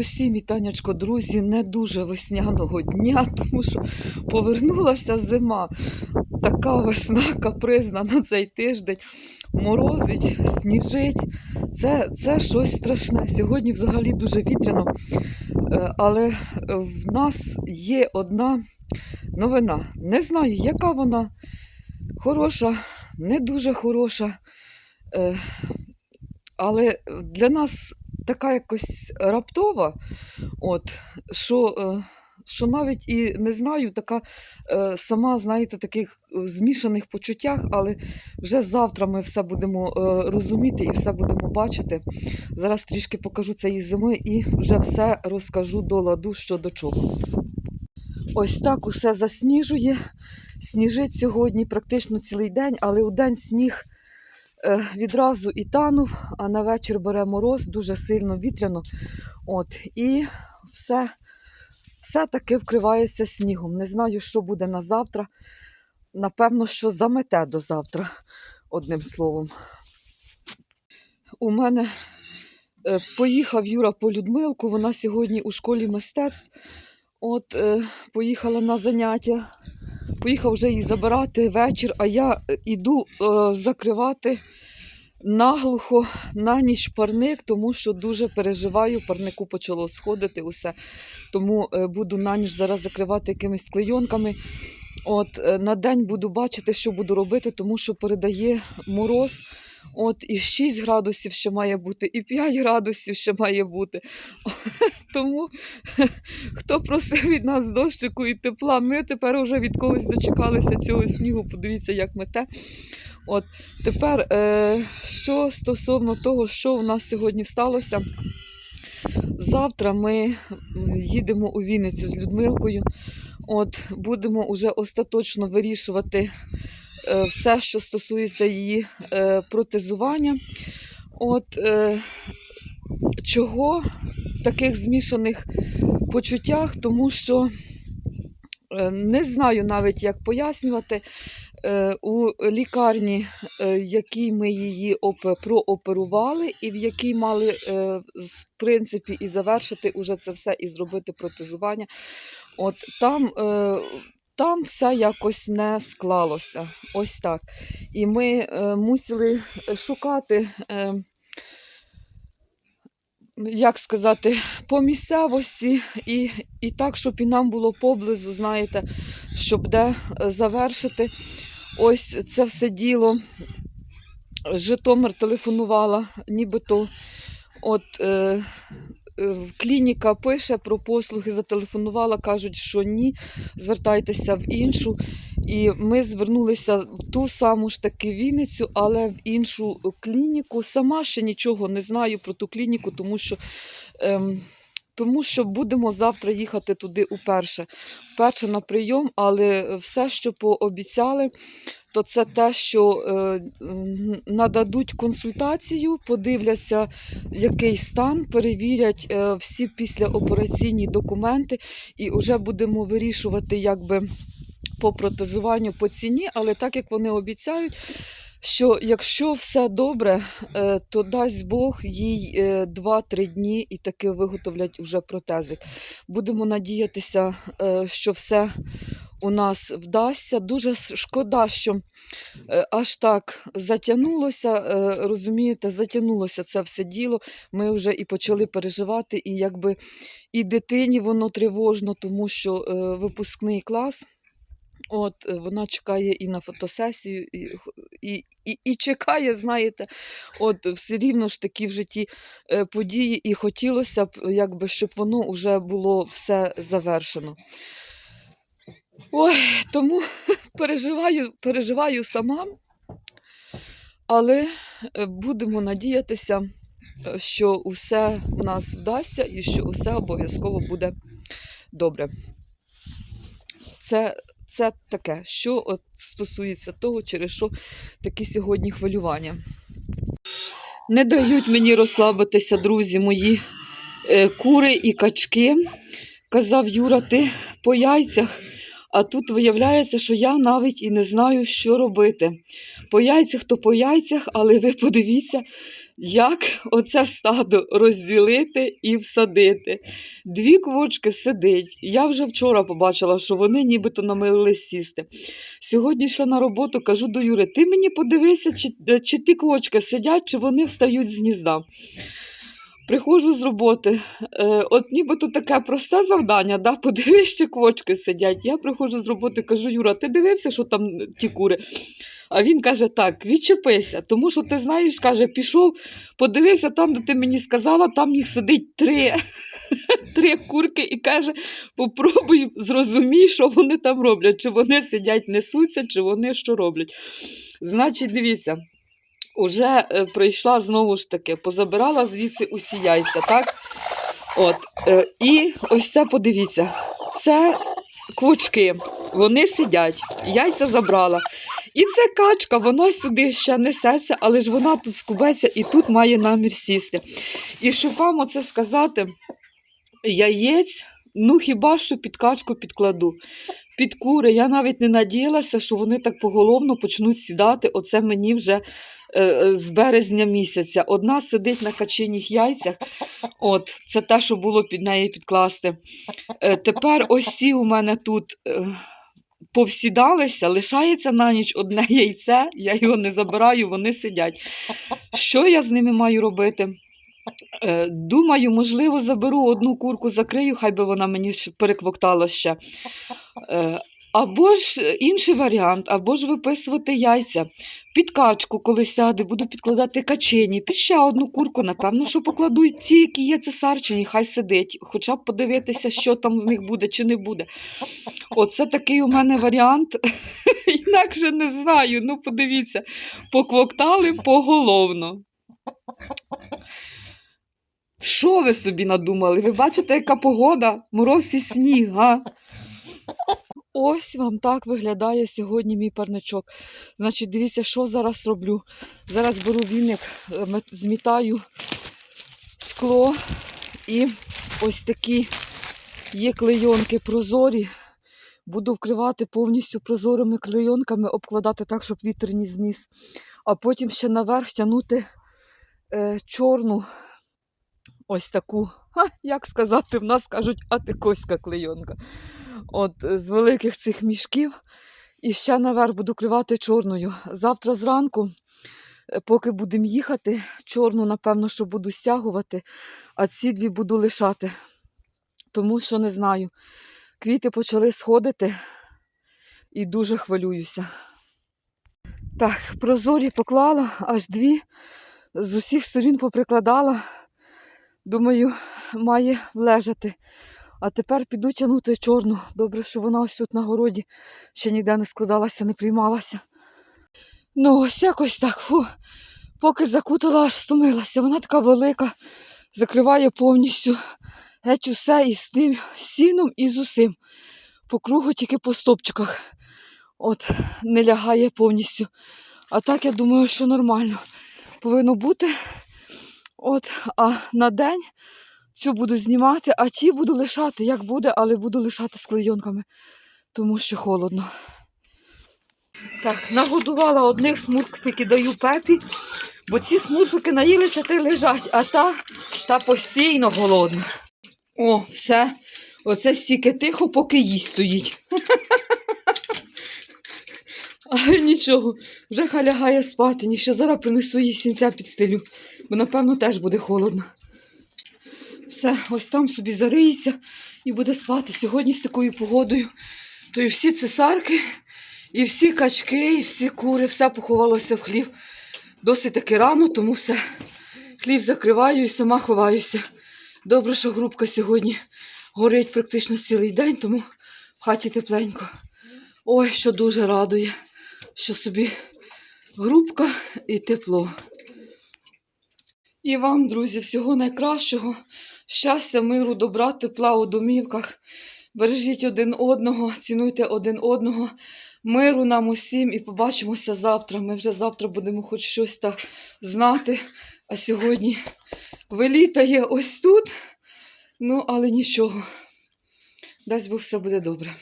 Усім вітаннячко, друзі, не дуже весняного дня, тому що повернулася зима. Така весна капризна на цей тиждень. Морозить, сніжить. Це, це щось страшне. Сьогодні взагалі дуже вітряно. Е, Але в нас є одна новина. Не знаю, яка вона хороша, не дуже хороша. Е, Але для нас така якось раптова, от, що, е, що навіть і не знаю, така е, сама, знаєте, таких змішаних почуттях, але вже завтра ми все будемо е, розуміти і все будемо бачити. Зараз трішки покажу цієї зими і вже все розкажу до ладу, що до чого. Ось так усе засніжує. Сніжить сьогодні практично цілий день, але у день сніг е, відразу і танув, а на вечір бере мороз, дуже сильно вітряно. От, і все, все таки вкривається снігом. Не знаю, що буде на завтра. Напевно, що замете до завтра, одним словом. У мене е, поїхав Юра по Людмилку, вона сьогодні у школі мистецтв. От, е, поїхала на заняття. Поїхав вже її забирати вечір, а я йду е, закривати наглухо на ніч парник, тому що дуже переживаю, парнику почало сходити усе. Тому е, буду на ніч зараз закривати якимись клейонками. От, е, на день буду бачити, що буду робити, тому що передає мороз. От і 6 градусів ще має бути, і 5 градусів ще має бути. Тому хто просив від нас дощику і тепла, ми тепер вже від когось дочекалися цього снігу. Подивіться, як мете. От тепер, е, що стосовно того, що у нас сьогодні сталося. Завтра ми їдемо у Вінницю з Людмилкою. От будемо уже остаточно вирішувати все, що стосується її е, протезування. От е, чого в таких змішаних почуттях, тому що е, не знаю навіть, як пояснювати. Е, У лікарні, е, якій ми її прооперували, і в якій мали е, в принципі і завершити уже це все і зробити протезування. От там, е, там все якось не склалося. Ось так. І ми е, мусили шукати. Е, як сказати, по місцевості і, і так, щоб і нам було поблизу, знаєте, щоб де е, завершити ось це все діло. Житомир телефонувала, нібито от е, е, клініка пише про послуги, зателефонувала, кажуть, що ні, звертайтеся в іншу. І ми звернулися в ту саму ж таки Вінницю, але в іншу клініку. Сама ще нічого не знаю про ту клініку, тому що, ем, тому що будемо завтра їхати туди уперше. Вперше на прийом, але все, що пообіцяли, то це те, що е, нададуть консультацію, подивляться, який стан, перевірять е, всі післяопераційні документи, і вже будемо вирішувати, якби по протезуванню по ціні, але так як вони обіцяють, що якщо все добре, е, то дасть Бог їй е, 2-3 дні і таки виготовлять вже протези. Будемо надіятися, е, що все у нас вдасться. Дуже шкода, що е, аж так затягнулося. е, Розумієте, затягнулося це все діло. Ми вже і почали переживати, і якби і дитині воно тривожно, тому що е, випускний клас. От е, вона чекає і на фотосесію, і, і, і, і чекає, знаєте, от все рівно ж такі в житті е, події, і хотілося б, якби, щоб воно вже було все завершено. Ой, тому переживаю, переживаю сама, але е, будемо надіятися, що усе в нас вдасться і що усе обов'язково буде добре. Це, це таке, що от стосується того, через що такі сьогодні хвилювання. Не дають мені розслабитися, друзі мої, е, кури і качки. Казав Юра, ти по яйцях, а тут виявляється, що я навіть і не знаю, що робити. По яйцях то по яйцях, але ви подивіться, як оце стадо розділити і всадити. Дві квочки сидить. Я вже вчора побачила, що вони нібито намилились сісти. Сьогодні йшла на роботу, кажу до Юри, ти мені подивися, чи, е, чи ті квочки сидять, чи вони встають з гнізда. Приходжу з роботи, е, от нібито таке просте завдання, да? подивись, чи квочки сидять. Я приходжу з роботи, кажу, Юра, ти дивився, що там ті кури? А він каже: так, відчепися, тому що ти знаєш, каже, пішов, подивився там, де ти мені сказала, там їх сидить три, три курки, і каже, попробуй зрозумій, що вони там роблять, чи вони сидять, несуться, чи вони що роблять. Значить, дивіться. Уже е, прийшла знову ж таки, позабирала звідси усі яйця, так? От, е, і ось це подивіться. Це квочки, вони сидять, яйця забрала. І це качка, вона сюди ще несеться, але ж вона тут скубеться і тут має намір сісти. І щоб вам оце сказати, яєць, ну хіба що під качку підкладу. Pід кури я навіть не надіялася, що вони так поголовно почнуть сідати. Оце мені вже е, з березня місяця. Одна сидить на качиних яйцях. От, це те, що було під неї підкласти. Е, тепер ось ці у мене тут. Е, Повсідалися, лишається на ніч одне яйце, я його не забираю, вони сидять. Що я з ними маю робити? Е, Думаю, можливо, заберу одну курку, закрию, хай би вона мені переквоктала ще. Або ж е, інший варіант, або ж виписувати яйця. Під качку, коли сяде, буду підкладати качені, під ще одну курку, напевно, що покладу ті, які є цесарчині, хай сидить, хоча б подивитися, що там з них буде чи не буде. Оце такий у мене варіант. Інакше не знаю. Ну, подивіться, поквоктали поголовно. Що ви собі надумали? Ви бачите, яка погода? Мороз і сніг, га? Ось вам так виглядає сьогодні мій парничок. Значить, дивіться, що зараз роблю. Зараз беру віник, е, змітаю скло і ось такі є клейонки прозорі. Буду вкривати повністю прозорими клейонками, обкладати так, щоб вітер не зніс. А потім ще наверх тягнути е, чорну ось таку, ха, як сказати, в нас кажуть атикоська клейонка. От е, з великих цих мішків. І ще наверх буду кривати чорною. Завтра зранку, е, поки будемо їхати, чорну, напевно, що буду стягувати, а ці дві буду лишати. Тому що не знаю. Квіти почали сходити і дуже хвилююся. Так, прозорі поклала, аж дві з усіх сторін поприкладала. Думаю, має влежати. А тепер піду тягнути чорну. Добре, що вона ось тут на городі ще ніде не складалася, не приймалася. Ну, ось якось так. Фу. Поки закутала, аж стомилася. Вона така велика, закриває повністю геть усе і з тим сіном і з усім. По кругу тільки по стопчиках. От, не лягає повністю. А так я думаю, що нормально повинно бути. От, а на день цю буду знімати, а ті буду лишати, як буде, але буду лишати з клейонками, тому що холодно. Так, нагодувала одних смурфики, даю пепі, бо ці смурфики наїлися та лежать, а та, та постійно голодна. О, все. Оце стільки тихо, поки їсть стоїть. А нічого, вже хай лягає спати, ні ще зараз принесу їй сінця підстелю, бо напевно теж буде холодно. Все, ось там собі зариється і буде спати. Сьогодні з такою погодою. То і всі цесарки, і всі качки, і всі кури, все поховалося в хлів. Досить таки рано, тому все. Хлів закриваю і сама ховаюся. Добре, що грубка сьогодні горить практично цілий день, тому в хаті тепленько. Ой, що дуже радує, що собі грубка і тепло. І вам, друзі, всього найкращого. Щастя, миру, добра, тепла у домівках. Бережіть один одного, цінуйте один одного. Миру нам усім і побачимося завтра. Ми вже завтра будемо хоч щось та знати. А сьогодні вилітає ось тут. Ну, але нічого. Дасть Бог все буде добре.